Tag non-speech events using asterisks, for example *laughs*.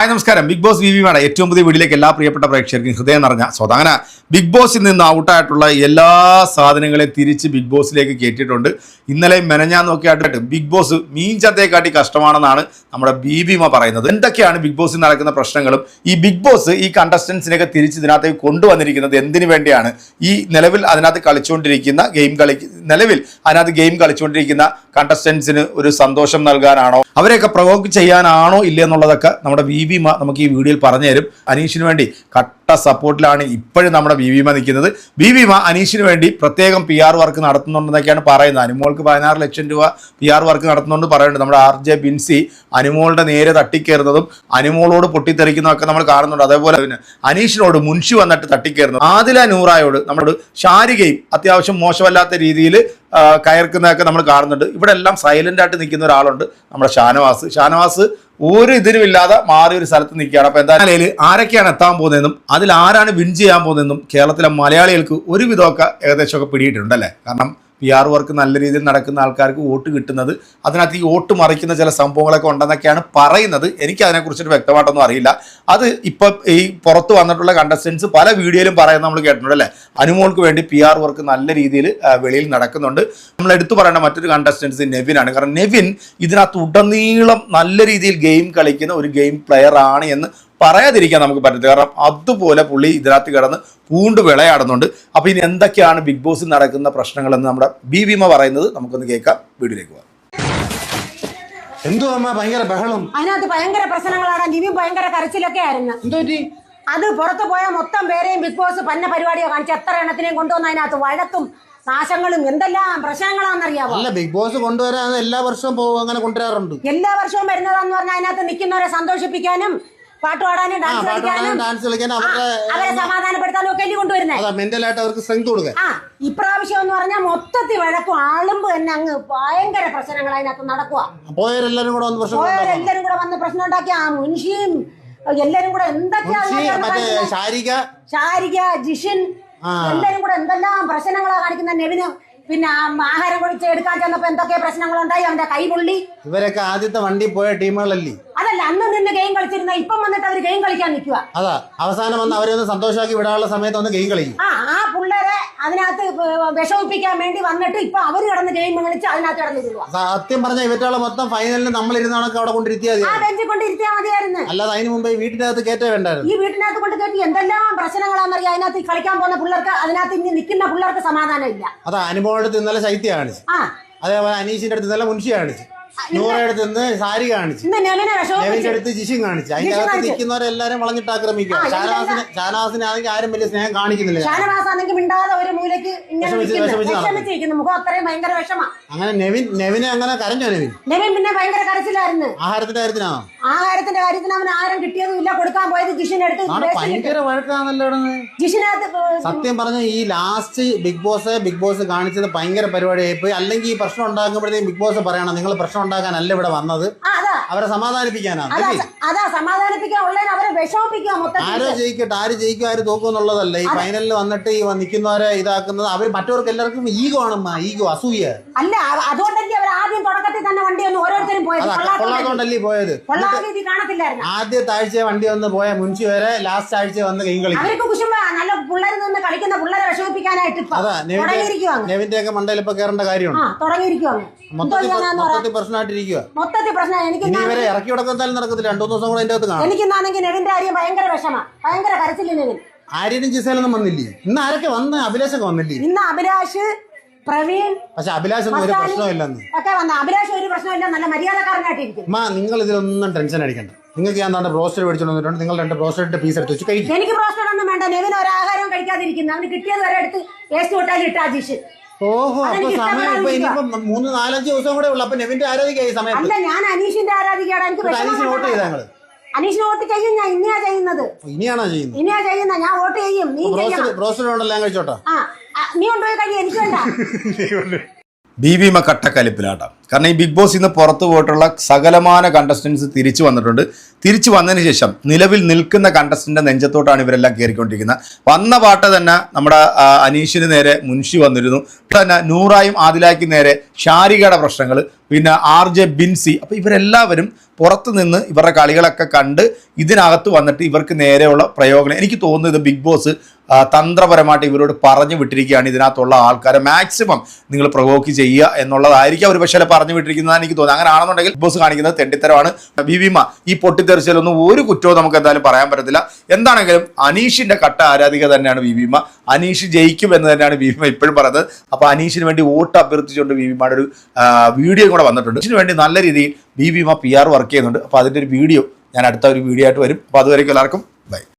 Hi നമസ്കാരം. Big boss V വിമാണ് ഏറ്റവും പുതിയ വീഡിയോയിലേക്ക് എല്ലാ പ്രിയപ്പെട്ട പ്രേക്ഷകർക്കും ഹൃദയം നിറഞ്ഞ സോ അങ്ങനെ ബിഗ് ബോസിൽ നിന്ന് ഔട്ടായിട്ടുള്ള എല്ലാ സാധനങ്ങളെയും തിരിച്ച് ബിഗ് ബോസിലേക്ക് കയറ്റിയിട്ടുണ്ട്. ഇന്നലെ മെനഞ്ഞാൻ നോക്കിയായിട്ട് ബിഗ് ബോസ് മീൻ ചന്തയെക്കാട്ടി കഷ്ടമാണെന്നാണ് നമ്മുടെ ബീബിമ പറയുന്നത്. എന്തൊക്കെയാണ് ബിഗ് ബോസിൽ നടക്കുന്ന പ്രശ്നങ്ങളും? ഈ ബിഗ് ബോസ് ഈ കണ്ടസ്റ്റൻസിനെയൊക്കെ തിരിച്ച് ഇതിനകത്തേക്ക് കൊണ്ടുവന്നിരിക്കുന്നത് എന്തിനു വേണ്ടിയാണ്? ഈ നിലവിൽ അതിനകത്ത് കളിച്ചുകൊണ്ടിരിക്കുന്ന ഗെയിം കളി നിലവിൽ അതിനകത്ത് ഗെയിം കളിച്ചുകൊണ്ടിരിക്കുന്ന കണ്ടസ്റ്റൻസിന് ഒരു സന്തോഷം നൽകാനാണോ? അവരെയൊക്കെ പ്രവോക്ക് ചെയ്യാനാണോ ഇല്ല എന്നുള്ളതൊക്കെ നമ്മുടെ വി വിമ നമുക്ക് ഈ വീഡിയോയിൽ പറഞ്ഞുതരും. അനീഷിന് വേണ്ടി കട്ട സപ്പോർട്ടിലാണ് ഇപ്പോഴും നമ്മുടെ വി വിമ നിൽക്കുന്നത്. വി വിമ അനീഷിന് വേണ്ടി പ്രത്യേകം പി ആർ വർക്ക് നടത്തുന്നുണ്ടെന്നൊക്കെയാണ് പറയുന്നത്. അനുമോൾക്ക് പതിനാറ് ലക്ഷം രൂപ പി ആർ വർക്ക് നടത്തുന്നുണ്ട് പറയുന്നുണ്ട്. നമ്മുടെ ആർ ജെ ബിൻസി അനുമോളുടെ നേരെ തട്ടിക്കയറുന്നതും അനുമോളോട് പൊട്ടിത്തെറിക്കുന്നതൊക്കെ നമ്മൾ കാണുന്നുണ്ട്. അതേപോലെ തന്നെ അനീഷിനോട് മുൻഷി വന്നിട്ട് തട്ടിക്കയറുന്നത് ആദില നൂറായോട് നമ്മളോട് ശാരികയും അത്യാവശ്യം മോശമല്ലാത്ത രീതിയിൽ കയർക്കുന്നതൊക്കെ നമ്മൾ കാണുന്നുണ്ട്. ഇവിടെ എല്ലാം സൈലന്റ് ആയിട്ട് നിൽക്കുന്ന ഒരാളുണ്ട് നമ്മുടെ ഷാനവാസ്. ഷാനവാസ് ഒരു ഇതിനും ഇല്ലാതെ മാറി ഒരു സ്ഥലത്ത് നിൽക്കുകയാണ്. അപ്പോൾ എന്തായാലും ആരൊക്കെയാണ് എത്താൻ പോകുന്നതെന്നും അതിൽ ആരാണ് വിൻ ചെയ്യാൻ പോകുന്നതെന്നും കേരളത്തിലെ മലയാളികൾക്ക് ഒരുവിധമൊക്കെ ഏകദേശമൊക്കെ പിടിയിട്ടുണ്ടല്ലേ കാരണം പി ആർ വർക്ക് നല്ല രീതിയിൽ നടക്കുന്ന ആൾക്കാർക്ക് വോട്ട് കിട്ടുന്നത്. അതിനകത്ത് ഈ വോട്ട് മറിക്കുന്ന ചില സംഭവങ്ങളൊക്കെ ഉണ്ടെന്നൊക്കെയാണ് പറയുന്നത്. എനിക്ക് അതിനെക്കുറിച്ചിട്ട് വ്യക്തമായിട്ടൊന്നും അറിയില്ല. അത് ഇപ്പം ഈ പുറത്ത് വന്നിട്ടുള്ള കണ്ടസ്റ്റൻസ് പല വീഡിയോയിലും പറയുന്നത് നമ്മൾ കേട്ടിട്ടുണ്ട് അല്ലേ? അനുമോൾക്ക് വേണ്ടി പി ആർ വർക്ക് നല്ല രീതിയിൽ വെളിയിൽ നടക്കുന്നുണ്ട്. നമ്മൾ എടുത്തു പറയേണ്ട മറ്റൊരു കണ്ടസ്റ്റൻസ് നെവിനാണ്. കാരണം നെവിൻ ഇതിനകത്ത് ഉടനീളം നല്ല രീതിയിൽ ഗെയിം കളിക്കുന്ന ഒരു ഗെയിം പ്ലെയർ ആണ് എന്ന് പറയാതിരിക്കാൻ നമുക്ക് പറ്റത്തില്ല. കാരണം അതുപോലെ പുള്ളി ഇതിനകത്ത് കിടന്ന് പൂണ്ട് വിളയാടുന്നുണ്ട്. അപ്പോൾ ഇനി എന്തൊക്കെയാണ് ബിഗ് ബോസിൽ നടക്കുന്ന പ്രശ്നങ്ങളെന്ന് നമ്മുടെ ബി വിമ പറയുന്നത് നമുക്കൊന്ന് കേൾക്കാം. വീഡിയോയിലേക്ക് പോകാം എന്തോ അമ്മ? ഭയങ്കര ബഹളം. അതിനകത്ത് ഭയങ്കര പ്രശ്നങ്ങളാണ്. നിവിൻ ഭയങ്കര കരച്ചിലൊക്കെ ആയിരുന്നു. എന്തോ അത് പുറത്തു പോയ മൊത്തം പേരെയും ബിഗ് ബോസ് പന്ന പരിപാടിയോ കാണിച്ച് എത്ര എണ്ണത്തിനെയും കൊണ്ടുവന്ന് അതിനകത്ത് വഴക്കും നാശങ്ങളും എന്തെല്ലാം പ്രശ്നങ്ങളാണെന്നറിയാവോ? അല്ല ബിഗ് ബോസ് കൊണ്ടുവരാൻ എല്ലാ വർഷവും അങ്ങനെ കൊണ്ടുവരാറുണ്ട്. എല്ലാ വർഷവും വരുന്നതാന്ന് പറഞ്ഞാൽ അതിനകത്ത് നിൽക്കുന്നവരെ സന്തോഷിപ്പിക്കാനും പാട്ട് പാടാനും ഡാൻസ് കളിക്കാനും ഡാൻസ് കളിക്കാൻ ആ, അവരെ സമാധാനപ്പെടുത്താനും ഒക്കെ അല്ലേ കൊണ്ടുവരുന്നത് അതാ മെന്റലായിട്ട് അവർക്ക് സ്ട്രെങ്ത് കൊടുക്കാൻ. ആ ഇപ്രാവശ്യം എന്ന് പറഞ്ഞാൽ മൊത്തത്തിൽ വഴക്കും ആളുമ്പ് തന്നെ അങ്ങ് ഭയങ്കര പ്രശ്നങ്ങൾ അതിനകത്ത് നടക്കുക പോയവരെല്ലാരും കൂടെ വന്ന് പ്രശ്നം. എല്ലാരും കൂടെ വന്ന് പ്രശ്നം ഉണ്ടാക്കി ആ മുൻഷിയും എല്ലാരും കൂടെ എന്തൊക്കെയാണ്? ശാരിക. ശാരിക ജിഷിൻ. എല്ലാരും കൂടെ എന്തെല്ലാം പ്രശ്നങ്ങളാ കാണിക്കുന്ന നെവിന് പിന്നെ ആഹാരം കുടിച്ച് എടുക്കാൻ ചെന്നപ്പോ എന്തൊക്കെ പ്രശ്നങ്ങളുണ്ടായി? അവന്റെ കൈ പൊള്ളി. ഇവരൊക്കെ ആദ്യത്തെ വണ്ടി പോയ ടീമുകളല്ലേ? അതല്ല അന്ന് നിന്ന് ഗെയിം കളിച്ചിരുന്ന ഇപ്പം വന്നിട്ട് അവർ ഗെയിം കളിക്കാൻ നിൽക്കുക അതാ അവസാനം വന്ന് അവരെ ഒന്ന് സന്തോഷമാക്കി വിടാനുള്ള സമയത്ത് ഒന്ന് ഗെയിം കളിക്കും. ആ ആ പിള്ളേരെ അതിനകത്ത് വിഷമിപ്പിക്കാൻ വേണ്ടി വന്നിട്ട് ഇപ്പൊ അവർ കിടന്ന് ഗെയിം കളിച്ച് അതിനകത്ത് കിടന്നിരുക സത്യം പറഞ്ഞ ഇവറ്റാളെ മൊത്തം ഫൈനലിൽ നമ്മൾ ഇരുന്നാണൊക്കെ അവിടെ കൊണ്ടിരുത്തിയാൽ ആ ബെഞ്ചിൽ കൊണ്ടിരുത്തിയാൽ മതിയായിരുന്നു. അല്ലാതെ അതിന് മുമ്പേ വീട്ടിനകത്ത് കേറ്റേ വേണ്ടായിരുന്നു. ഈ വീട്ടിനകത്ത് കൊണ്ട് കയറ്റി എന്തെല്ലാം പ്രശ്നങ്ങളാണെന്നറിയാം അതിനകത്ത് കളിക്കാൻ പോകുന്ന പിള്ളേർക്ക് അതിനകത്ത് ഇനി നിൽക്കുന്ന പിള്ളേർക്ക് സമാധാനം ഇല്ല. അതാ അനുഭവം ഇന്നലെ ശൈത്യ ആ. അതേപോലെ അനീഷിന്റെ അടുത്ത് ഇന്നലെ മുൻഷിയാണ് കാണിച്ചു. നൂറയുടെ അടുത്ത് നിന്ന് സാരി കാണിച്ചു വിഷമിപ്പിച്ച് അടുത്ത് ജിഷിൻ കാണിച്ചു. അതിന്റെ അകത്ത് നിൽക്കുന്നവരെല്ലാരും വളഞ്ഞിട്ട് ആക്രമിക്കുക ഷാനവാസിന് ഷാനവാസിനെ ആണെങ്കിൽ ആരും വലിയ സ്നേഹം കാണിക്കുന്നില്ല. ഷാനവാസാണെങ്കിൽ മിണ്ടാതെ ഒരു അങ്ങനെ നെവിൻ നെവിനെ അങ്ങനെ കരഞ്ഞോ നെവിൻ? നെവിൻ പിന്നെ ഭയങ്കര കരച്ചിലായിരുന്നു. ആഹാരത്തിന്റെ കാര്യത്തിനാണോ ആഹാരത്തിന്റെ കാര്യത്തിന് അവൻ ആരും കിട്ടിയതും ഇല്ല കൊടുക്കാൻ പോയത് ജിഷിനെടുത്ത് ഭയങ്കര വഴക്കാണല്ലോ ജിഷിനകത്ത് സത്യം പറഞ്ഞ ഈ last Bigg Boss Bigg Boss കാണിച്ചത് ഭയങ്കര പരിപാടിയായി പോയി. അല്ലെങ്കിൽ ഈ പ്രശ്നം ഉണ്ടാക്കുമ്പോഴത്തേക്കും ബിഗ് ബോസ് പറയണം നിങ്ങൾ പ്രശ്നം ഉണ്ടാക്കാനല്ല ഇവിടെ വന്നത്. അവരെ സമാധാനിപ്പിക്കാനാണ് അതാ സമാധാനിപ്പിക്കാൻ ഉള്ളതിന് അവരെ വിഷമിപ്പിക്കുക ആരോ ജയിക്കട്ടെ ആര് ജയിക്കും ആര് തോക്കും എന്നുള്ളതല്ല. ഈ ഫൈനലിൽ വന്നിട്ട് ഈ നിൽക്കുന്നവരെ ഇതാക്കുന്നത് അവർ മറ്റവർക്ക് എല്ലാവർക്കും ഈഗോ ആണ് ഈഗോ അസൂയ. അല്ല അതുകൊണ്ടല്ലേ ആദ്യം തുടക്കത്തിൽ തന്നെ വണ്ടി ഒന്ന് ഓരോരുത്തരും പോയത്. കൊള്ളാത്തോണ്ടല്ലേ. പോയത്? കാണത്തില്ലായിരുന്നു. ആദ്യത്തെ ആഴ്ച വണ്ടി വന്ന് പോയ മുൻസി വരെ ലാസ്റ്റ് ആഴ്ച വന്ന് കൈ കളിക്കും. അവർക്ക് കുശുമ്പ നല്ല പിള്ളേർ നിന്ന് കളിക്കുന്ന പിള്ളേരെ വിഷമിപ്പിക്കാനായിട്ട് നെവിന്റെ ഒക്കെ മണ്ടയിൽ ഇപ്പൊ കയറേണ്ട കാര്യമുണ്ട്? തുടങ്ങിയിരിക്കുവാണ്. മൊത്തത്തിൽ പ്രശ്നമായിട്ടിരിക്കുക മൊത്തത്തിൽ പ്രശ്നം എനിക്ക് ഇനി ഇവരെ ഇറക്കി വിടക്കെന്തായാലും നടക്കത്തില്ല. രണ്ടു മൂന്ന് ദിവസം കൂടെ അതിന്റെ അകത്ത് കാണാം. എനിക്കിന്നാണെങ്കിൽ നെവിന്റെ കാര്യം ഭയങ്കര വിഷമ. ഭയങ്കര കരച്ചില്ല നെവിൻ ആര്യനും ജിസേലൊന്നും വന്നില്ലേ? ഇന്ന് ആരൊക്കെ വന്ന്? അഭിലാഷൊക്കെ വന്നില്ലേ? ഇന്ന് അഭിലാഷ് പ്രവീൺ പക്ഷെ അഭിലാഷൊന്നും ഒരു മസ്താനി പ്രശ്നമില്ലെന്ന്. ഒക്കെ വന്ന. അഭിലാഷ് ഒരു പ്രശ്നമില്ല നല്ല മര്യാദക്കാരനായിട്ടിരിക്കും അമ്മ നിങ്ങൾ ഇതിലൊന്നും ടെൻഷൻ അടിക്കണ്ട. നിങ്ങൾക്ക് ഞാൻ തന്നെ ബ്രോസ്റ്റർ മേടിച്ചോണ്ട് വന്നിട്ടുണ്ട് നിങ്ങൾ രണ്ട് ബ്രോസ്റ്ററിന്റെ പീസ് എടുത്ത് വെച്ച് കഴിക്കും. എനിക്ക് ബ്രോസ്റ്റർ ഒന്നും വേണ്ട. നെവിൻ ഒരു ആഹാരവും കഴിക്കാതിരിക്കുന്നു. അവന് കിട്ടിയത് വരെ എടുത്ത് വേസ്റ്റ് കൊട്ടാൽ ഇട്ട അജീഷ് ഓഹോ അപ്പൊ സമയം ഇപ്പൊ ഇനിയിപ്പോ മൂന്ന് നാലഞ്ച് ദിവസം കൂടെ ഉള്ളു. അപ്പൊ നെവിന്റെ ആരാധിക ഈ സമയത്ത്? അല്ല ഞാൻ അനീഷിന്റെ ആരാധികയാണ് എനിക്ക് അനീഷ് വിഷമം വോട്ട് ചെയ്താ കൊണ്ടല്ല. ഞങ്ങൾ അനീഷിന് വോട്ട് ചെയ്യും ഞാൻ ഇനിയാ ചെയ്യുന്നത്. ഇനിയാണോ ചെയ്യുന്നത്? ഇനിയാ ചെയ്യുന്ന ഞാൻ വോട്ട് ചെയ്യും. നീ ബ്രോസ്റ്റർ ചെയ്യണം. ബ്രോസ്റ്റർ ഉണ്ടല്ലോ ഞാൻ കഴിച്ചോട്ടോ. ആ, നീ കൊണ്ടുപോയി കഴിയും എനിക്ക് വേണ്ട. *laughs* ബി വിമ കട്ടക്കലിപ്പിലാട്ടം. കാരണം ഈ ബിഗ് ബോസ് ഇന്ന് പുറത്തു പോയിട്ടുള്ള സകലമാന കണ്ടസ്റ്റൻസ് തിരിച്ചു വന്നിട്ടുണ്ട്. തിരിച്ചു വന്നതിന് ശേഷം നിലവിൽ നിൽക്കുന്ന കണ്ടസ്റ്റന്റെ നെഞ്ചത്തോട്ടാണ് ഇവരെല്ലാം കയറിക്കൊണ്ടിരിക്കുന്നത്. വന്ന പാട്ട് തന്നെ നമ്മുടെ അനീഷിന് നേരെ മുൻഷി വന്നിരുന്നു. തന്നെ നൂറായും ആദിലാക്കി നേരെ ഷാരികയുടെ പ്രശ്നങ്ങൾ പിന്നെ ആർ ജെ ബിൻസി. അപ്പോൾ ഇവരെല്ലാവരും പുറത്ത് നിന്ന് ഇവരുടെ കളികളൊക്കെ കണ്ട് ഇതിനകത്ത് വന്നിട്ട് ഇവർക്ക് നേരെയുള്ള പ്രയോഗങ്ങൾ എനിക്ക് തോന്നുന്നത് ബിഗ് ബോസ് തന്ത്രപരമായിട്ട് ഇവരോട് പറഞ്ഞു വിട്ടിരിക്കുകയാണ് ഇതിനകത്തുള്ള ആൾക്കാരെ. മാക്സിമം നിങ്ങൾ പ്രവോക്ക് ചെയ്യുക എന്നുള്ളതായിരിക്കും. അവർ പക്ഷേ പറഞ്ഞു വിട്ടിരിക്കുന്നതാണ് എനിക്ക് തോന്നുന്നത്. അങ്ങനെ ആണെന്നുണ്ടെങ്കിൽ ബോസ് കാണിക്കുന്നത് തെണ്ടിത്തരമാണ്. ബിബിമ ഈ പൊട്ടിത്തെറിച്ചിലൊന്നും ഒരു കുറ്റവും നമുക്ക് എന്തായാലും പറയാൻ പറ്റത്തില്ല. എന്താണെങ്കിലും അനീഷിന്റെ കട്ട ആരാധിക തന്നെയാണ് ബിബിമ അനീഷ് ജയിക്കും എന്ന് തന്നെയാണ് ബിബിമ ഇപ്പോഴും പറയുന്നത്. അപ്പോൾ അനീഷിന് വേണ്ടി വോട്ട് അഭ്യർത്ഥിച്ചുകൊണ്ട് ബിബിമയുടെ ഒരു വീഡിയോ കൂടെ വന്നിട്ടുണ്ട്. ഇതിന് വേണ്ടി നല്ല രീതിയിൽ ബിബിമ പി ആർ വർക്ക് ചെയ്യുന്നുണ്ട്. അപ്പോൾ അതിന്റെ ഒരു വീഡിയോ ഞാൻ അടുത്ത ഒരു വീഡിയോ ആയിട്ട് വരും. അപ്പോൾ അതുവരേക്കും എല്ലാവർക്കും ബൈ.